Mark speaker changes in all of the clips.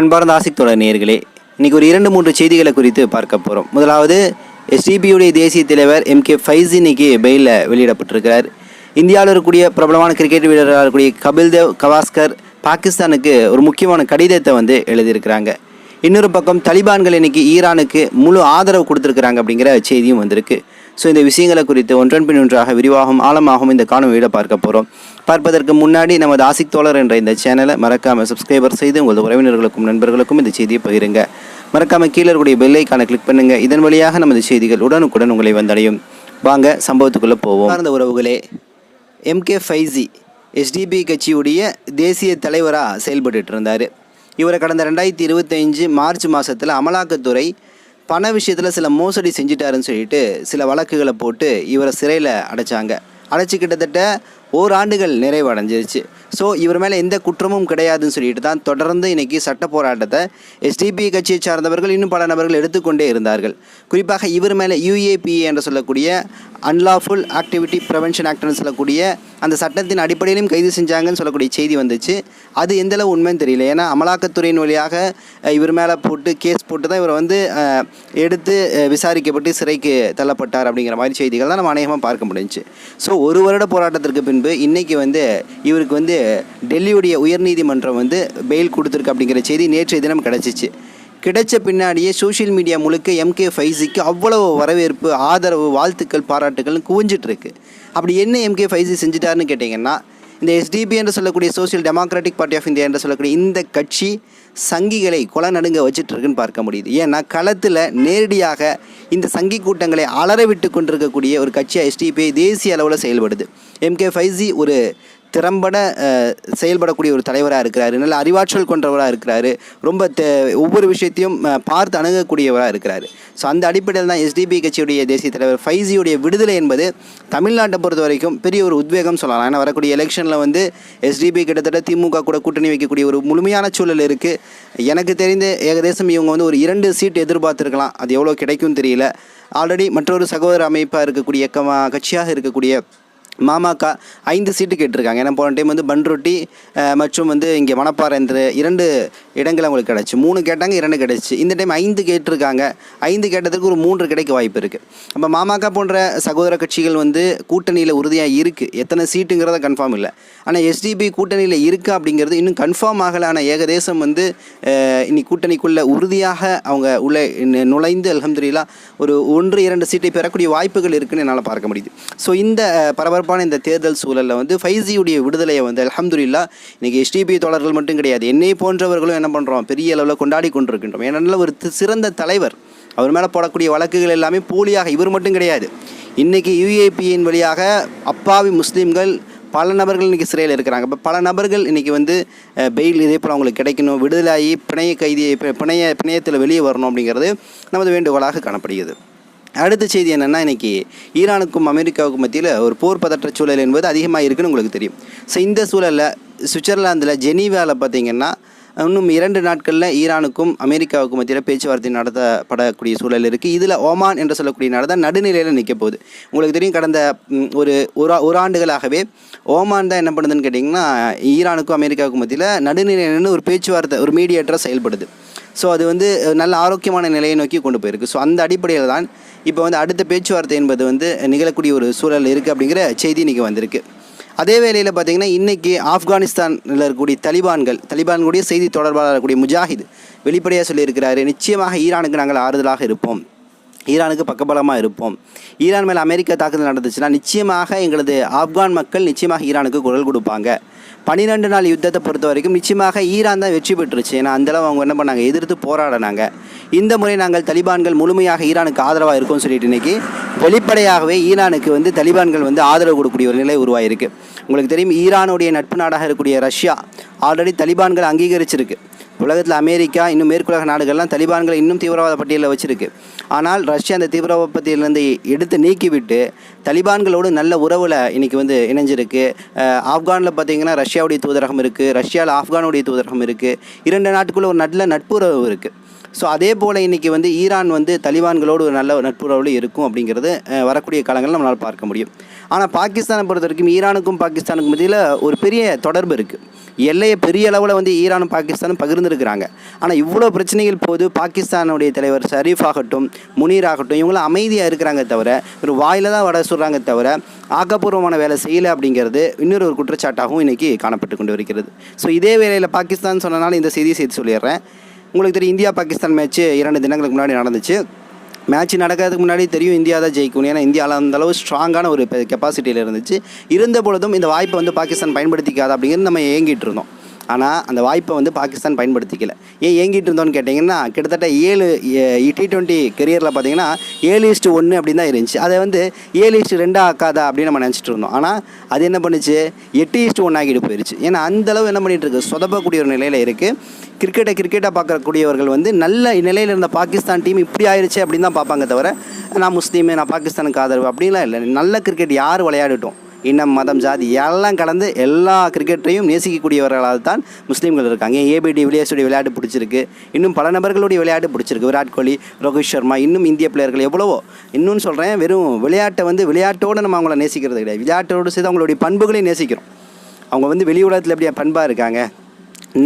Speaker 1: அன்பார்ந்த ஆசிக்தோட நேர்களே இன்னைக்கு ஒரு இரண்டு மூன்று செய்திகளை குறித்து பார்க்க போகிறோம் முதலாவது எஸ்டிபியுடைய தேசிய தலைவர் எம் கே ஃபைஸ் இன்னைக்கு பெயிலில் வெளியிடப்பட்டிருக்கிறார். இந்தியாவில் இருக்கக்கூடிய பிரபலமான கிரிக்கெட் வீரராக இருக்கக்கூடிய கபில் தேவ் கவாஸ்கர் பாகிஸ்தானுக்கு ஒரு முக்கியமான கடிதத்தை வந்து எழுதியிருக்கிறாங்க. இன்னொரு பக்கம் தலிபான்கள் இன்னைக்கு ஈரானுக்கு முழு ஆதரவு கொடுத்துருக்குறாங்க அப்படிங்கிற செய்தியும் வந்திருக்கு. ஸோ இந்த விஷயங்களை குறித்து ஒன்றன் பின் ஒன்றாக விரிவாகவும் ஆழமாகவும் இந்த காணொலியில் பார்க்க போகிறோம் பார்ப்பதற்கு முன்னாடி நமது ஆசிக் தோழர் என்ற இந்த சேனலை மறக்காமல் சப்ஸ்கிரைபர் செய்து உங்களது உறவினர்களுக்கும் நண்பர்களுக்கும் இந்த செய்தியை பகிருங்க. மறக்காமல் கீழே இருக்கக்கூடிய பெல்லைக்கான கிளிக் பண்ணுங்க. இதன் வழியாக நமது செய்திகள் உடனுக்குடன் உங்களை வந்தடையும். வாங்க சம்பவத்துக்குள்ளே போவோம். சார்ந்த உறவுகளே எம்கே ஃபைசி எஸ்டிபி கட்சியுடைய தேசிய தலைவராக செயல்பட்டு இருந்தார். இவரை கடந்த ரெண்டாயிரத்தி இருபத்தஞ்சு மார்ச் மாதத்தில் அமலாக்கத்துறை பண விஷயத்தில் சில மோசடி செஞ்சிட்டாருன்னு சொல்லிட்டு சில வழக்குகளை போட்டு இவரை சிறையில் அடைச்சாங்க. அடைச்சி கிட்டத்தட்ட ஓராண்டுகள் நிறைவடைஞ்சிருச்சு. ஸோ இவர் மேலே எந்த குற்றமும் கிடையாதுன்னு சொல்லிட்டு தான் தொடர்ந்து இன்னைக்கு சட்ட போராட்டத்தை எஸ்டிபி கட்சியை சார்ந்தவர்கள் இன்னும் பல நபர்கள் எடுத்துக்கொண்டே இருந்தார்கள். குறிப்பாக இவர் மேலே யூஏபிஏ என்று சொல்லக்கூடிய அன்லாஃபுல் ஆக்டிவிட்டி ப்ரிவென்ஷன் ஆக்ட்னு சொல்லக்கூடிய அந்த சட்டத்தின் அடிப்படையிலும் கைது செஞ்சாங்கன்னு சொல்லக்கூடிய செய்தி வந்துச்சு. அது எந்தளவு உண்மைன்னு தெரியல. ஏன்னா அமலாக்கத்துறையின் வழியாக இவர் மேலே போட்டு கேஸ் போட்டு தான் இவரை வந்து எடுத்து விசாரிக்கப்பட்டு சிறைக்கு தள்ளப்பட்டார் அப்படிங்கிற மாதிரி செய்திகள் தான் நம்ம அநேகமாக பார்க்க முடிஞ்சுச்சு. ஸோ ஒரு வருட போராட்டத்திற்கு பின் முன்பு இன்றைக்கி வந்து இவருக்கு வந்து டெல்லியுடைய உயர்நீதிமன்றம் வந்து பெயில் கொடுத்துருக்கு அப்படிங்கிற செய்தி நேற்றைய தினம் கிடச்சிச்சு. கிடைச்ச பின்னாடியே சோஷியல் மீடியா முழுக்க எம்கே ஃபைசிக்கு அவ்வளவு வரவேற்பு ஆதரவு வாழ்த்துக்கள் பாராட்டுகள்னு குவிஞ்சிட்ருக்கு அப்படி என்ன எம்கே ஃபைசி செஞ்சுட்டாருன்னு கேட்டிங்கன்னா இந்த எஸ்டிபி என்று சொல்லக்கூடிய social democratic party of India என்று சொல்லக்கூடிய இந்த கட்சி சங்கிகளை கொலை நடுங்க வச்சுட்டு இருக்குன்னு பார்க்க முடியுது. ஏன்னா களத்தில் நேரடியாக இந்த சங்கி கூட்டங்களை அலற விட்டு கொண்டிருக்கக்கூடிய ஒரு கட்சியாக எஸ்டிபி தேசிய அளவில் செயல்படுது. எம்கே ஃபைவ் ஜி ஒரு திறம்பட செயல்படக்கூடிய ஒரு தலைவராக இருக்கிறாரு. நல்ல அறிவாற்றல் கொண்டவராக இருக்கிறாரு. ரொம்ப தே ஒவ்வொரு விஷயத்தையும் பார்த்து அணுகக்கூடியவராக இருக்கிறாரு. ஸோ அந்த அடிப்படையில் தான் எஸ்டிபி கட்சியுடைய தேசிய தலைவர் ஃபைசியுடைய விடுதலை என்பது தமிழ்நாட்டை பொறுத்த வரைக்கும் பெரிய ஒரு உத்வேகம் சொல்லலாம். ஏன்னா வரக்கூடிய எலெக்ஷனில் வந்து எஸ்டிபி கிட்டத்தட்ட திமுக கூட கூட்டணி வைக்கக்கூடிய ஒரு முழுமையான சூழல் இருக்குது எனக்கு தெரிந்த ஏகதேசம் இவங்க வந்து ஒரு இரண்டு சீட் எதிர்பார்த்துருக்கலாம். அது எவ்வளோ கிடைக்கும் தெரியல. ஆல்ரெடி மற்றொரு சகோதர அமைப்பாக இருக்கக்கூடிய கட்சியாக இருக்கக்கூடிய மாமாக்கா ஐந்து சீட்டு கேட்டிருக்காங்க. ஏன்னா போன டைம் வந்து பன்ரொட்டி மற்றும் வந்து இங்கே மணப்பாறை இந்த இரண்டு இடங்கள் அவங்களுக்கு கிடச்சி. மூணு கேட்டாங்க இரண்டு கிடச்சி. இந்த டைம் ஐந்து கேட்டிருக்காங்க. ஐந்து கேட்டதுக்கு ஒரு மூன்று கிடைக்க வாய்ப்பு இருக்குது அப்போ மாமாக்கா போன்ற சகோதர கட்சிகள் வந்து கூட்டணியில் உறுதியாக இருக்குது எத்தனை சீட்டுங்கிறத கன்ஃபார்ம் இல்லை. ஆனால் எஸ்டிபி கூட்டணியில் இருக்கா அப்படிங்கிறது இன்னும் கன்ஃபார்ம் ஆகலை. ஆனால் ஏகதேசம் வந்து இன்னி கூட்டணிக்குள்ளே உறுதியாக அவங்க உள்ளே நுழைந்து அல்ஹம்துலில்லாஹ் ஒரு ஒன்று இரண்டு சீட்டை பெறக்கூடிய வாய்ப்புகள் இருக்குன்னு என்னால் பார்க்க முடியுது. ஸோ இந்த பரபரப்பு பரபரப்பான இந்த தேர்தல் சூழலில் வந்து ஃபைவ் ஜியுடைய விடுதலையை வந்து அலமதுல்லா இன்றைக்கி எஸ்டிபி தோழர்கள் மட்டும் கிடையாது என்னை போன்றவர்களும் என்ன பண்ணுறோம் பெரிய அளவில் கொண்டாடி கொண்டிருக்கின்றோம். ஏன்னா ஒரு சிறந்த தலைவர் அவர் மேலே போடக்கூடிய வழக்குகள் எல்லாமே போலியாக இவர் மட்டும் கிடையாது. இன்றைக்கி யூஏபியின் வழியாக அப்பாவி முஸ்லீம்கள் பல நபர்கள் இன்றைக்கி சிறையில் இருக்கிறாங்க. இப்போ பல நபர்கள் இன்றைக்கி வந்து பெயில் இதே போல் அவங்களுக்கு கிடைக்கணும் விடுதலாகி பிணைய கைதியை பிணைய பிணையத்தில் வெளியே வரணும் அப்படிங்கிறது நமது வேண்டுகோளாக காணப்படுகிறது. அடுத்த செய்தி என்னென்னா இன்றைக்கி ஈரானுக்கும் அமெரிக்காவுக்கும் மத்தியில் ஒரு போர் பதற்ற சூழல் என்பது அதிகமாக இருக்குன்னு உங்களுக்கு தெரியும். ஸோ இந்த சூழலில் சுவிட்சர்லாந்தில் ஜெனீவாவில் பார்த்திங்கன்னா இன்னும் இரண்டு நாட்களில் ஈரானுக்கும் அமெரிக்காவுக்கும் மத்தியில் பேச்சுவார்த்தை நடத்தப்படக்கூடிய சூழல் இருக்குது இதில் ஓமான் என்று சொல்லக்கூடிய நாடு தான் நடுநிலையில் நிற்க போகுது. உங்களுக்கு தெரியும் கடந்த ஒரு ஒரு ஆ- ஒரு ஆண்டுகளாகவே ஓமான் தான் என்ன பண்ணுதுன்னு கேட்டிங்கன்னா ஈரானுக்கும் அமெரிக்காவுக்கும் மத்தியில் நடுநிலைன்னு ஒரு பேச்சுவார்த்தை ஒரு மீடியேட்டராக செயல்படுது. ஸோ அது வந்து நல்ல ஆரோக்கியமான நிலையை நோக்கி கொண்டு போயிருக்கு. ஸோ அந்த அடிப்படையில் தான் இப்போ வந்து அடுத்த பேச்சுவார்த்தை என்பது வந்து நிகழக்கூடிய ஒரு சூழல் இருக்குது அப்படிங்கிற செய்தி இன்றைக்கி வந்திருக்கு. அதே வேளையில் பார்த்தீங்கன்னா இன்றைக்கி ஆப்கானிஸ்தானில் இருக்கக்கூடிய தலிபான்கள் தலிபான்களுடைய செய்தி தொடர்பாளர் இருக்கக்கூடிய முஜாஹித் வெளிப்படையாக சொல்லியிருக்கிறாரு நிச்சயமாக ஈரானுக்கு நாங்கள் ஆறுதலாக இருப்போம். ஈரானுக்கு பக்கபலமாக இருப்போம். ஈரான் மேலே அமெரிக்கா தாக்குதல் நடந்துச்சுன்னா நிச்சயமாக எங்களது ஆப்கான் மக்கள் நிச்சயமாக ஈரானுக்கு குரல் கொடுப்பாங்க. பன்னிரெண்டு நாள் யுத்தத்தை பொறுத்த வரைக்கும் நிச்சயமாக ஈரான் தான் வெற்றி பெற்றுச்சு ஏன்னா அந்தளவு அவங்க என்ன பண்ணாங்க? எதிர்த்து போராடினாங்க. இந்த முறை நாங்கள் தலிபான்கள் முழுமையாக ஈரானுக்கு ஆதரவாக இருக்கும்னு சொல்லிட்டு இன்னைக்கு வெளிப்படையாகவே ஈரானுக்கு வந்து தலிபான்கள் வந்து ஆதரவு கொடுக்கக்கூடிய ஒரு நிலை உருவாயிருக்கு. உங்களுக்கு தெரியும் ஈரானுடைய நட்பு நாடாக இருக்கக்கூடிய ரஷ்யா ஆல்ரெடி தலிபான்கள் அங்கீகரிச்சிருக்கு. உலகத்தில் அமெரிக்கா இன்னும் மேற்குலக நாடுகள்லாம் தலிபான்களை இன்னும் தீவிரவாத பட்டியலில் வச்சுருக்கு. ஆனால் ரஷ்யா அந்த தீவிரவாத பட்டியலிருந்து எடுத்து நீக்கிவிட்டு தலிபான்களோடு நல்ல உறவில் இன்றைக்கி வந்து இணைஞ்சிருக்கு. ஆப்கானில் பார்த்தீங்கன்னா ரஷ்யாவுடைய தூதரகம் இருக்குது ரஷ்யாவில் ஆப்கானுடைய தூதரகம் இருக்குது இரண்டு நாட்டுக்குள்ளே ஒரு நல்ல நட்புறவு இருக்குது ஸோ அதே போல் இன்றைக்கி வந்து ஈரான் வந்து தலிபான்களோடு ஒரு நல்ல நட்புறவில் இருக்கும் அப்படிங்கிறது வரக்கூடிய காலங்களில் நம்மளால் பார்க்க முடியும். ஆனால் பாகிஸ்தானை பொறுத்த வரைக்கும் ஈரானுக்கும் பாகிஸ்தானுக்கும் மத்தியில் ஒரு பெரிய தொடர்பு இருக்குது எல்லையை பெரிய அளவில் வந்து ஈரானும் பாகிஸ்தானும் பகிர்ந்துருக்கிறாங்க. ஆனால் இவ்வளோ பிரச்சனைகள் போது பாகிஸ்தானுடைய தலைவர் ஷரீஃப் ஆகட்டும் முனீர் ஆகட்டும் இவங்களும் அமைதியாக இருக்கிறாங்க தவிர ஒரு வாயில் தான் வட சொல்கிறாங்க தவிர ஆக்கப்பூர்வமான வேலை செய்யலை அப்படிங்கிறது இன்னொரு ஒரு குற்றச்சாட்டாகவும் இன்றைக்கி காணப்பட்டு கொண்டு வருகிறது ஸோ இதே வேளையில் பாகிஸ்தான் சொன்னனால இந்த செய்தியை சேர்த்து சொல்லிடுறேன். உங்களுக்கு தெரியும் இந்தியா பாகிஸ்தான் மேட்ச்சு இரண்டு தினங்களுக்கு முன்னாடி நடந்துச்சு. மேட்ச் நடக்கிறதுக்கு முன்னாடி தெரியும் இந்தியா தான் ஜெயிக்கும் ஏன்னா இந்தியாவில் அந்தளவு ஸ்ட்ராங்கான ஒரு கெப்பாசிட்டியில் இருந்துச்சு. இருந்த பொழுதும் இந்த வாய்ப்பை வந்து பாகிஸ்தான் பயன்படுத்திக்காது அப்படிங்கிறது நம்ம ஏங்கிட்டு இருந்தோம். ஆனால் அந்த வாய்ப்பை வந்து பாகிஸ்தான் பயன்படுத்திக்கல. ஏன் ஏங்கிட்டு இருந்தோன்னு கேட்டிங்கன்னா கிட்டத்தட்ட ஏழு டி டுவெண்ட்டி கெரியரில் பார்த்தீங்கன்னா ஏழு இஸ்ட்டு ஒன்று அப்படின்னு தான் இருந்துச்சு. அதை வந்து ஏழு இஸ்ட்டு ரெண்டாக ஆக்காதா அப்படின்னு நம்ம நினச்சிட்டு இருந்தோம். ஆனால் அது என்ன பண்ணுச்சு? எட்டு இஸ்ட்டு ஒன்று ஆகிட்டு போயிடுச்சு ஏன்னா அந்தளவு என்ன பண்ணிகிட்டு இருக்கு? சொதப்பக்கூடிய ஒரு நிலையில் இருக்குது கிரிக்கெட்டை கிரிக்கெட்டாக பார்க்கக்கூடியவர்கள் வந்து நல்ல நிலையில் இருந்த பாகிஸ்தான் டீம் இப்படி ஆயிடுச்சு அப்படின்னு தான் பார்ப்பாங்க தவிர நான் முஸ்லீமு நான் பாகிஸ்தானுக்கு ஆதரவு அப்படின்லாம் இல்லை. நல்ல கிரிக்கெட் யார் விளையாடட்டும்? இனம் மதம் ஜாதி எல்லாம் கலந்து எல்லா கிரிக்கெட்டையும் நேசிக்கக்கூடியவர்களால் தான் முஸ்லீம்கள் இருக்காங்க. ஏபிடி வில்லியர்ஸுடைய விளையாட்டு பிடிச்சிருக்கு. இன்னும் பல நபர்களுடைய விளையாட்டு பிடிச்சிருக்கு. விராட் கோலி ரோஹித் சர்மா இன்னும் இந்திய பிளேயர்கள் எவ்வளவோ. இன்னும் சொல்கிறேன் வெறும் விளையாட்டை வந்து விளையாட்டோடு நம்ம அவங்கள நேசிக்கிறது கிடையாது. விளையாட்டோடு சேர்த்து அவங்களுடைய பண்புகளையும் நேசிக்கிறோம். அவங்க வந்து வெளி உலகத்தில் எப்படியா பண்பாக இருக்காங்க?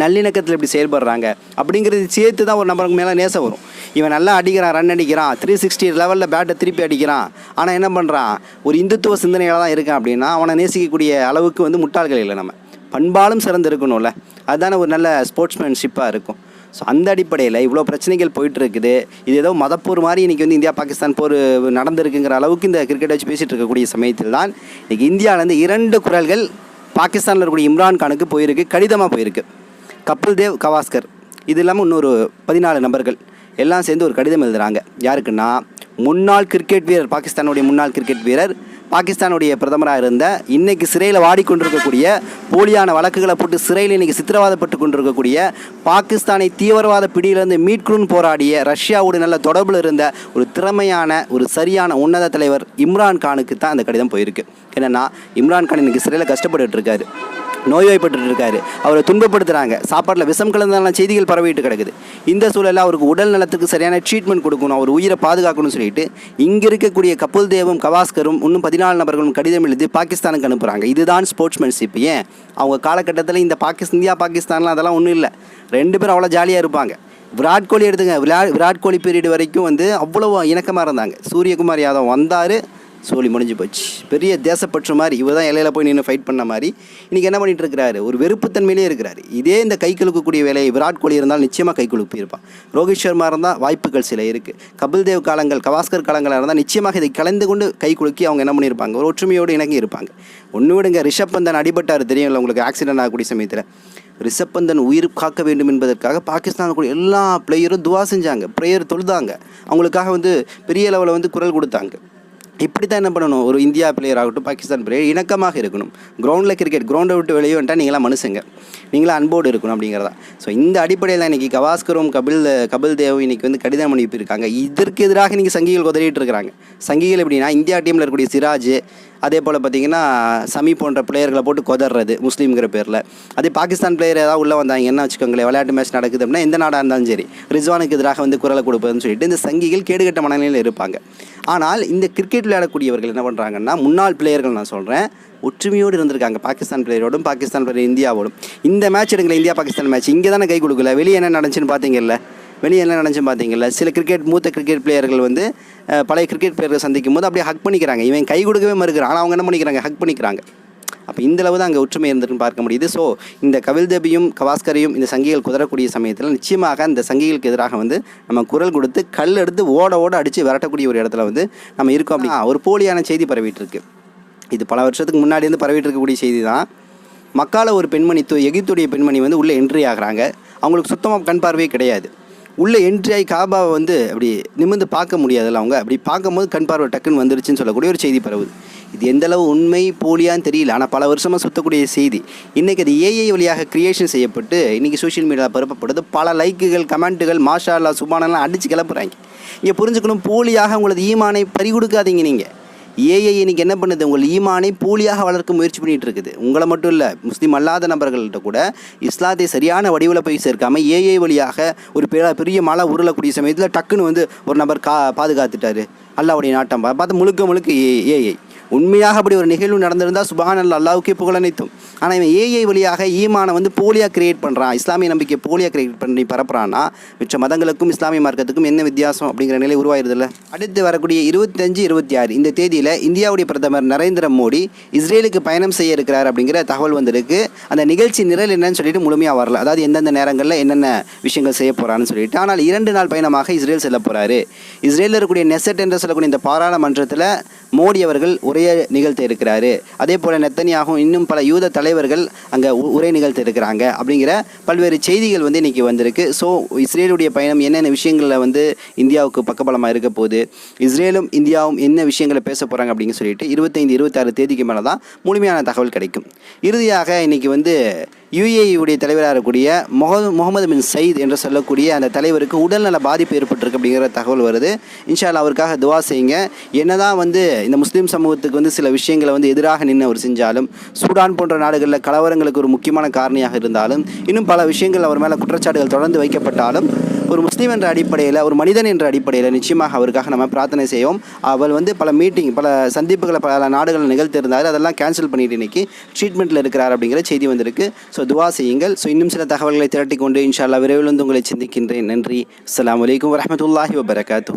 Speaker 1: நல்லிணக்கத்தில் எப்படி செயல்படுறாங்க. அப்படிங்கிறது சேர்த்து தான் ஒரு நம்பருக்கு மேலே நேசம் வரும். இவன் நல்லா அடிக்கிறான் ரன் அடிக்கிறான் த்ரீ சிக்ஸ்டி லெவலில் பேட்டை திருப்பி அடிக்கிறான். ஆனால் என்ன பண்ணுறான் ஒரு இந்துத்துவ சிந்தனையில் தான் இருக்கான் அப்படின்னா அவனை நேசிக்கக்கூடிய அளவுக்கு வந்து முட்டாள்கள் இல்லை நம்ம. பண்பாலும் சிறந்து இருக்கணும்ல. அதுதானே ஒரு நல்ல ஸ்போர்ட்ஸ்மேன்ஷிப்பாக இருக்கும். ஸோ அந்த அடிப்படையில் இவ்வளோ பிரச்சனைகள் போயிட்டு இருக்குது. இது ஏதோ மதப்போர் மாதிரி இன்றைக்கி வந்து இந்தியா பாகிஸ்தான் போர் நடந்திருக்குங்கிற அளவுக்கு இந்த கிரிக்கெட் வச்சு பேசிகிட்டு இருக்கக்கூடிய சமயத்தில் தான் இன்றைக்கி இந்தியாவிலேருந்து இரண்டு குரல்கள் பாகிஸ்தானில் இருக்கக்கூடிய இம்ரான் கானுக்கு போயிருக்கு. கடிதமாக போயிருக்கு. கபில் தேவ் கவாஸ்கர். இது இல்லாமல் இன்னொரு பதினாலு நபர்கள். எல்லாம் சேர்ந்து ஒரு கடிதம் எழுதுகிறாங்க யாருக்குன்னா முன்னாள் கிரிக்கெட் வீரர் பாகிஸ்தானுடைய முன்னாள் கிரிக்கெட் வீரர் பாகிஸ்தானுடைய பிரதமராக இருந்த இன்னைக்கு சிறையில் வாடிக்கொண்டிருக்கக்கூடிய போலியான வழக்குகளை போட்டு சிறையில் இன்னைக்கு சித்திரவாதப்பட்டு கொண்டிருக்கக்கூடிய பாகிஸ்தானை தீவிரவாத பிடியிலிருந்து மீட்கணும்னு போராடிய ரஷ்யாவோடு நல்ல தொடர்பில் இருந்த ஒரு திறமையான ஒரு சரியான உன்னத தலைவர் இம்ரான் கானுக்கு தான் அந்த கடிதம் போயிருக்கு. என்னென்னா இம்ரான் கான் இன்னைக்கு சிறையில் கஷ்டப்பட்டுட்டு இருக்காரு. நோய்வாய்ப்பட்டு இருக்காரு அவரை துன்பப்படுத்துகிறாங்க சாப்பாட்டில் விஷம் கலந்தான செய்திகள் பரவிட்டு கிடக்குது. இந்த சூழலில் அவருக்கு உடல் நலத்துக்கு சரியான ட்ரீட்மெண்ட் கொடுக்கணும். அவர் உயிரை பாதுகாக்கணும்னு சொல்லிட்டு இங்கே இருக்கக்கூடிய கபில் தேவும் கவாஸ்கரும் இன்னும் பதினாலு நபர்களும் கடிதம் எழுதி பாகிஸ்தானுக்கு அனுப்புகிறாங்க இதுதான் ஸ்போர்ட்ஸ்மேன்ஷிப் ஏன்? அவங்க காலகட்டத்தில் இந்த பாகிஸ்தான் இந்தியா பாகிஸ்தான்லாம் அதெல்லாம் ஒன்றும் இல்லை. ரெண்டு பேரும் அவ்வளோ ஜாலியாக இருப்பாங்க. விராட் கோலி எடுத்துங்க. விரா விராட் கோலி பீரியட் வரைக்கும் வந்து அவ்வளோ இணக்கமாக இருந்தாங்க. சூரியகுமார் யாதவ் வந்தார். சோலி முடிஞ்சு போச்சு. பெரிய தேசப்பற்று மாதிரி இவர் தான் இலையில போய் நின்று ஃபைட் பண்ண மாதிரி இன்றைக்கி என்ன பண்ணிகிட்டு இருக்கிறாரு? ஒரு வெறுப்புத்தன்மையிலே இருக்கிறார். இதே இந்த கை குலுக்கக்கூடிய வேலையை விராட் கோலி இருந்தால் நிச்சயமாக கை குலுப்பி ரோஹித் சர்மா இருந்தால் வாய்ப்புகள் சில இருக்குது கபில் தேவ் காலங்கள் கவாஸ்கர் காலங்களாக இருந்தால் நிச்சயமாக இதை கலந்து கொண்டு கை குலுக்கி அவங்க என்ன பண்ணியிருப்பாங்க? ஒரு ஒற்றுமையோடு இணங்கி இருப்பாங்க. ஒன்று விடுங்க ரிஷப் பந்தன் அடிபட்டார். தெரியும்ல உங்களுக்கு ஆக்சிடென்ட் ஆகக்கூடிய சமயத்தில். ரிஷப் பந்தன் உயிர் காக்க வேண்டும் என்பதற்காக பாகிஸ்தானுக்குள்ள எல்லா பிளேயரும் துவா செஞ்சாங்க. ப்ரேயர் தொழுதாங்க. அவங்களுக்காக வந்து பெரிய லெவலில் வந்து குரல் கொடுத்தாங்க. இப்படி தான் என்ன பண்ணணும்? ஒரு இந்தியா பிளேயர் ஆகட்டும் பாகிஸ்தான் பிளேயர் இணக்கமாக இருக்கணும். கிரவுண்டில் கிரிக்கெட் கிரவுண்டை விட்டு வெளியே வந்துட்டால் நீங்களாம் மனுஷங்க. நீங்களாம் அன்போடு இருக்கணும் அப்படிங்கிறதா. ஸோ இந்த அடிப்படையில் இன்றைக்கி கவாஸ்கரும் கபில் கபில் தேவும் இன்றைக்கி வந்து கடிதம் அனுப்பியிருக்காங்க. இதற்கு எதிராக இன்றைக்கி சங்கிகள் உதறிட்டு இருக்கிறாங்க. சங்கிகள் எப்படின்னா இந்தியா டீமில் இருக்கக்கூடிய சிராஜ் அதே போல் பார்த்தீங்கன்னா சமி போன்ற பிளேயர்களை போட்டு கொதறது முஸ்லீம்ங்கிற பேரில். அதே பாகிஸ்தான் பிளேயர் ஏதாவது உள்ளே வந்தாங்க என்ன வச்சுக்கோங்களேன் விளையாட்டு மேட்ச் நடக்குது அப்படின்னா எந்த நாடாக இருந்தாலும் சரி ரிஸ்வானுக்கு எதிராக வந்து குரலை கொடுப்பதுன்னு சொல்லிட்டு இந்த சங்கிகள் கேடுகட்ட மனநிலையில் இருப்பாங்க. ஆனால் இந்த கிரிக்கெட் விளையாடக்கூடியவர்கள் என்ன பண்ணுறாங்கன்னா முன்னாள் பிளேயர்கள் நான் சொல்கிறேன் ஒற்றுமையோடு இருந்திருக்காங்க. பாகிஸ்தான் பிளேயரோடும் பாகிஸ்தான் பிளேயர் இந்தியாவோடும். இந்த மேட்ச் எடுங்களேன் இந்தியா பாகிஸ்தான் மேட்ச் இங்கே தானே கை கொடுக்கல வெளியே என்ன நடந்துச்சுன்னு பார்த்தீங்கல்ல வெளியே என்ன நடந்துச்சுன்னு பார்த்தீங்கல்ல சில கிரிக்கெட் மூத்த கிரிக்கெட் பிளேயர்கள் வந்து பழைய கிரிக்கெட் பிளேயர்கள் சந்திக்கும் போது அப்படியே ஹக் பண்ணிக்கிறாங்க. இவன் கை கொடுக்கவே மறுக்கிறான். ஆனால் அவங்க என்ன பண்ணிக்கிறாங்க? ஹக் பண்ணிக்கிறாங்க. அப்போ இந்த அளவு தான் அங்கே ஒற்றுமை இருந்திருக்குன்னு பார்க்க முடியுது. ஸோ இந்த கவில்தேபியும் கவாஸ்கரையும் இந்த சங்கிகள் குதரக்கூடிய சமயத்தில் நிச்சயமாக இந்த சங்கிகளுக்கு எதிராக வந்து நம்ம குரல் கொடுத்து கல் எடுத்து ஓட ஓட அடித்து விரட்டக்கூடிய ஒரு இடத்துல வந்து நம்ம இருக்கோம் அப்படின்னா ஒரு போலியான செய்தி பரவிட்டு இருக்கு இது பல வருஷத்துக்கு முன்னாடி இருந்து பரவிட்டு இருக்கக்கூடிய செய்தி தான். மக்கால ஒரு பெண்மணி து- எகிப்துடைய பெண்மணி வந்து உள்ளே என்ட்ரி ஆகுறாங்க. அவங்களுக்கு சுத்தமாக கண் பார்வையே கிடையாது. உள்ளே என்ட்ரி ஆகி காபாவை வந்து அப்படி நிமிர்ந்து பார்க்க முடியாதுல்ல அவங்க. அப்படி பார்க்கும்போது கண் பார்வை டக்குன்னு வந்துருச்சுன்னு சொல்லக்கூடிய ஒரு செய்தி பரவுது. இது எந்தளவு உண்மை போலியான்னு தெரியல. ஆனால் பல வருஷமாக சுத்தக்கூடிய செய்தி. இன்றைக்கி அது ஏஐ வழியாக கிரியேஷன் செய்யப்பட்டு இன்றைக்கி சோஷியல் மீடியாவில் பரப்பப்படுது. பல லைக்குகள் கமெண்ட்டுகள் மாஷா அல்லா சுபானெல்லாம் அடித்து கிளப்புறாங்க. இங்கே புரிஞ்சுக்கணும் போலியாக உங்களது ஈமானை பறி கொடுக்காதீங்க நீங்கள் ஏஐ இன்றைக்கி என்ன பண்ணுது? உங்கள் ஈமானை போலியாக வளர்க்க முயற்சி பண்ணிட்டு இருக்குது உங்களை மட்டும் இல்லை முஸ்லீம் அல்லாத நபர்கள்ட்ட கூட இஸ்லாத்தை சரியான வடிவில் போய் சேர்க்காமல் ஏஐ வழியாக ஒரு பெரிய பெரிய மலை உருளக்கூடிய சமயத்தில் டக்குன்னு வந்து ஒரு நபர் கா பாதுகாத்துட்டார். அல்லாவுடைய நாட்டம். பார்த்து முழுக்க முழுக்க ஏஐ உண்மையாக அப்படி ஒரு நிகழ்வு நடந்திருந்தால் சுபான் அல்ல அல்லாவுக்கே புகழனைத்தும் ஆனால் இவன் ஏஐ வழியாக ஈமானை வந்து போலியாக கிரியேட் பண்ணுறான் இஸ்லாமிய நம்பிக்கை போலியாக கிரியேட் பண்ணி பரப்புறான்னா மிச்ச மதங்களுக்கும் இஸ்லாமிய மார்க்கத்துக்கும் என்ன வித்தியாசம் அப்படிங்கிற நிலை உருவாயிருதில்ல? அடுத்து வரக்கூடிய இருபத்தஞ்சு இருபத்தி ஆறு இந்த தேதியில் இந்தியாவுடைய பிரதமர் நரேந்திர மோடி இஸ்ரேலுக்கு பயணம் செய்ய இருக்கிறார் அப்படிங்கிற தகவல் வந்திருக்கு. அந்த நிகழ்ச்சி நிரல் என்னன்னு சொல்லிட்டு முழுமையாக வரல. அதாவது எந்தெந்த நேரங்களில் என்னென்ன விஷயங்கள் செய்ய போகிறான்னு சொல்லிட்டு. ஆனால் இரண்டு நாள் பயணமாக இஸ்ரேல் செல்ல போகிறாரு இஸ்ரேலில் இருக்கக்கூடிய நெசட் என்று சொல்லக்கூடிய இந்த பாராளுமன்றத்தில் மோடி அவர்கள் உரையை நிகழ்த்த இருக்கிறாரு. அதே போல் நெத்தனியாகவும் இன்னும் பல யூத தலைவர்கள் அங்கே உரை நிகழ்த்த இருக்கிறாங்க அப்படிங்கிற பல்வேறு செய்திகள் வந்து இன்றைக்கி வந்திருக்கு. ஸோ இஸ்ரேலுடைய பயணம் என்னென்ன விஷயங்களில் வந்து இந்தியாவுக்கு பக்கபலமாக இருக்க போகுது இஸ்ரேலும் இந்தியாவும் என்ன விஷயங்களை பேச போகிறாங்க அப்படின்னு சொல்லிட்டு இருபத்தைந்து இருபத்தாறு தேதிக்கு மேலே தான் முழுமையான தகவல் கிடைக்கும். இறுதியாக இன்றைக்கி வந்து யுஏஇயுடைய தலைவராக இருக்கக்கூடிய முகமது முகமது பின் சயீத் என்று சொல்லக்கூடிய அந்த தலைவருக்கு உடல்நல பாதிப்பு ஏற்பட்டிருக்கு அப்படிங்கிற தகவல் வருது. இன்ஷா அவருக்காக துவா செய்யுங்க. என்னதான் வந்து இந்த முஸ்லீம் சமூகத்துக்கு வந்து சில விஷயங்களை வந்து எதிராக நின்று அவர் செஞ்சாலும் சூடான் போன்ற நாடுகளில் கலவரங்களுக்கு ஒரு முக்கியமான காரணியாக இருந்தாலும் இன்னும் பல விஷயங்கள் அவர் மேலே குற்றச்சாட்டுகள் தொடர்ந்து வைக்கப்பட்டாலும் ஒரு முஸ்லீம் என்ற அடிப்படையில் ஒரு மனிதன் என்ற அடிப்படையில் நிச்சயமாக அவருக்காக நம்ம பிரார்த்தனை செய்வோம். அவள் வந்து பல மீட்டிங் பல சந்திப்புகளை பல நாடுகளில் நிகழ்த்திருந்தார் அதெல்லாம் கேன்சல் பண்ணிட்டு இன்னைக்கு ட்ரீட்மெண்ட்டில் இருக்கிறார் அப்படிங்கிற செய்தி வந்திருக்கு. ஸோ ஸோ துவா செய்யுங்கள். ஸோ இன்னும் சில தகவல்களை திரட்டிக்கொண்டு இன்ஷா அல்லாஹ் விரைவில் வந்து உங்களை சிந்திக்கின்றேன். நன்றி. அஸ்லாம் வலைக்கம் வரமத்துல்லாஹி வபரகாத்து